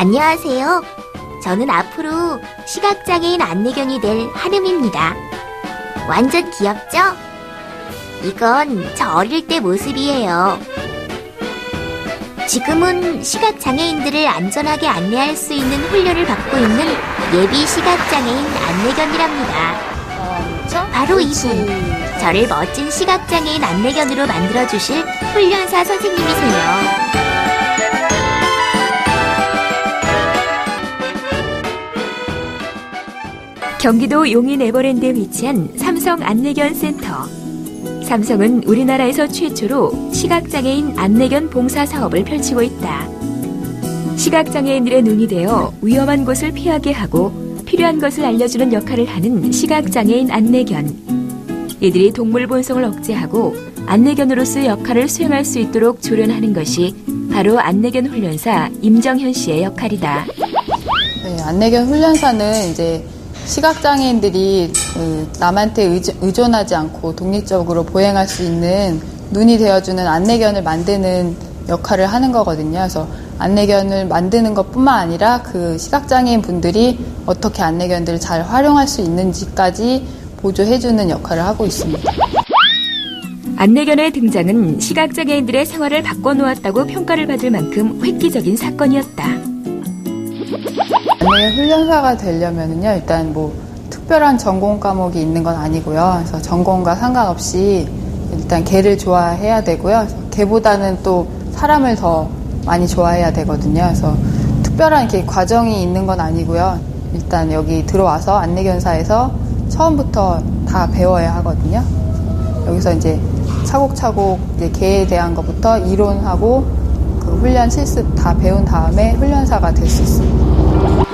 안녕하세요. 저는 앞으로 시각장애인 안내견이 될 한음입니다. 완전 귀엽죠? 이건 저 어릴 때 모습이에요. 지금은 시각장애인들을 안전하게 안내할 수 있는 훈련을 받고 있는 예비 시각장애인 안내견이랍니다. 바로. 이분. 저를 멋진 시각장애인 안내견으로 만들어주실 훈련사 선생님이세요. 경기도 용인 에버랜드에 위치한 삼성 안내견 센터. 삼성은 우리나라에서 최초로 시각장애인 안내견 봉사 사업을 펼치고 있다. 시각장애인들의 눈이 되어 위험한 곳을 피하게 하고 필요한 것을 알려주는 역할을 하는 시각장애인 안내견. 이들이 동물 본성을 억제하고 안내견으로서의 역할을 수행할 수 있도록 조련하는 것이 바로 안내견 훈련사 임정현 씨의 역할이다. 네, 안내견 훈련사는 이제 시각장애인들이 그 남한테 의존- 의존하지 않고 독립적으로 보행할 수 있는 눈이 되어주는 안내견을 만드는 역할을 하는 거거든요. 그래서 안내견을 만드는 것뿐만 아니라 그 시각장애인 분들이 어떻게 안내견들을 잘 활용할 수 있는지까지 보조해주는 역할을 하고 있습니다. 안내견의 등장은 시각장애인들의 생활을 바꿔놓았다고 평가를 받을 만큼 획기적인 사건이었다. 안내견 훈련사가 되려면은요, 일단 뭐 특별한 전공 과목이 있는 건 아니고요. 그래서 전공과 상관없이 일단 개를 좋아해야 되고요. 개보다는 또 사람을 더 많이 좋아해야 되거든요. 그래서 특별한 이렇게 과정이 있는 건 아니고요. 일단 여기 들어와서 안내견사에서 처음부터 다 배워야 하거든요. 여기서 이제 차곡차곡 이제 개에 대한 것부터 이론하고 그 훈련 실습 다 배운 다음에 훈련사가 될 수 있습니다.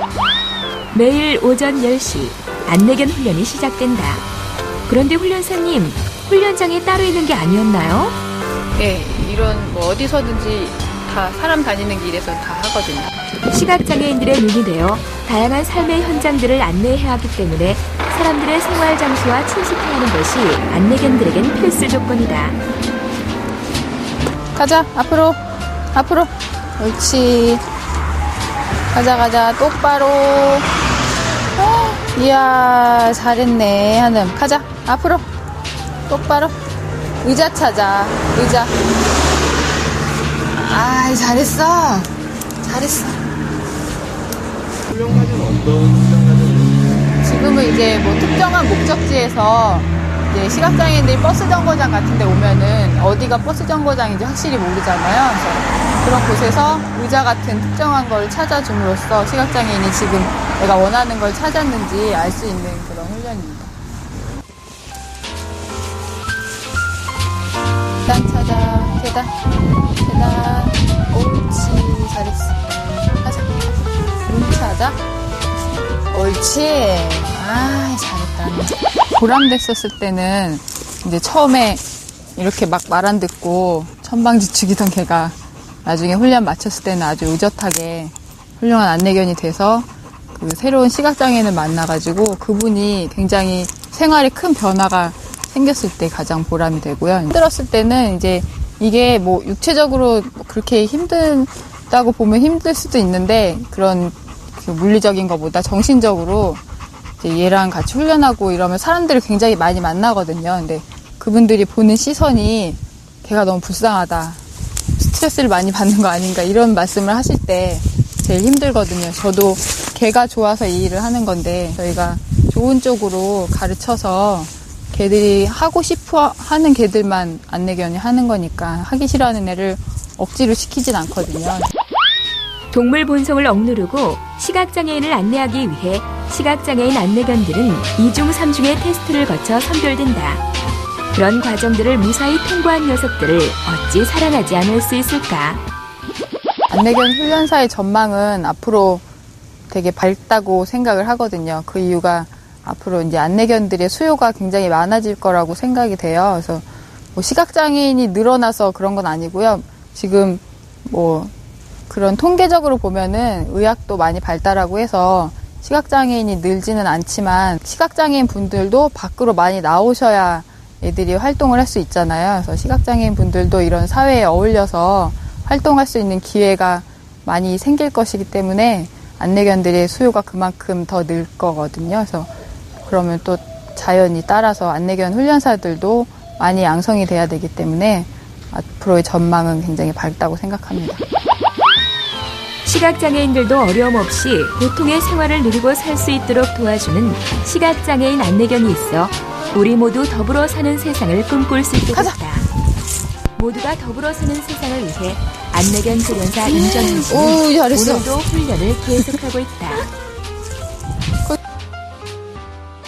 매일 오전 10시 안내견 훈련이 시작된다. 그런데 훈련사님, 훈련장에 따로 있는 게 아니었나요? 예, 이런 뭐 어디서든지 다 사람 다니는 길에서 다 하거든요. 시각장애인들의 눈이 되어 다양한 삶의 현장들을 안내해야 하기 때문에 사람들의 생활 장소와 친숙해야 하는 것이 안내견들에겐 필수 조건이다. 가자 앞으로 앞으로 옳지 가자 가자 똑바로 어, 이야 잘했네 한음. 가자 앞으로. 똑바로. 의자 찾아 의자. 아이 잘했어. 잘했어. 지금은 이제 뭐 특정한 목적지에서 이제 시각장애인들이 버스 정거장 같은 데 오면은 어디가 버스 정거장인지 확실히 모르잖아요. 그래서 그런 곳에서 의자 같은 특정한 걸 찾아줌으로써 시각장애인이 지금 내가 원하는 걸 찾았는지 알 수 있는 그런 훈련입니다. 계단 찾아, 계단, 계단. 옳지, 잘했어. 가자. 문 찾아. 옳지. 아, 잘 보람됐었을 때는 이제 처음에 이렇게 막 말 안 듣고 천방지축이던 걔가 나중에 훈련 마쳤을 때는 아주 의젓하게 훌륭한 안내견이 돼서 그 새로운 시각장애인을 만나가지고 그분이 굉장히 생활에 큰 변화가 생겼을 때 가장 보람이 되고요. 힘들었을 때는 이제 이게 뭐 육체적으로 뭐 그렇게 힘들다고 보면 힘들 수도 있는데 그런 그 물리적인 것보다 정신적으로 얘랑 같이 훈련하고 이러면 사람들을 굉장히 많이 만나거든요. 근데 그분들이 보는 시선이 걔가 너무 불쌍하다. 스트레스를 많이 받는 거 아닌가 이런 말씀을 하실 때 제일 힘들거든요. 저도 걔가 좋아서 이 일을 하는 건데 저희가 좋은 쪽으로 가르쳐서 걔들이 하고 싶어 하는 걔들만 안내견이 하는 거니까 하기 싫어하는 애를 억지로 시키진 않거든요. 동물 본성을 억누르고 시각장애인을 안내하기 위해 시각장애인 안내견들은 2중 3중의 테스트를 거쳐 선별된다. 그런 과정들을 무사히 통과한 녀석들을 어찌 사랑하지 않을 수 있을까? 안내견 훈련사의 전망은 앞으로 되게 밝다고 생각을 하거든요. 그 이유가 앞으로 이제 안내견들의 수요가 굉장히 많아질 거라고 생각이 돼요. 그래서 뭐 시각장애인이 늘어나서 그런 건 아니고요. 지금 뭐 그런 통계적으로 보면은 의학도 많이 발달하고 해서 시각장애인이 늘지는 않지만 시각장애인 분들도 밖으로 많이 나오셔야 애들이 활동을 할 수 있잖아요. 그래서 시각장애인 분들도 이런 사회에 어울려서 활동할 수 있는 기회가 많이 생길 것이기 때문에 안내견들의 수요가 그만큼 더 늘 거거든요. 그래서 그러면 또 자연이 따라서 안내견 훈련사들도 많이 양성이 돼야 되기 때문에 앞으로의 전망은 굉장히 밝다고 생각합니다. 시각장애인들도 어려움 없이 보통의 생활을 누리고 살 수 있도록 도와주는 시각장애인 안내견이 있어 우리 모두 더불어 사는 세상을 꿈꿀 수 있게 됐다. 모두가 더불어 사는 세상을 위해 안내견 조련사 임정희 씨는 오, 잘했어. 오늘도 훈련을 계속하고 있다.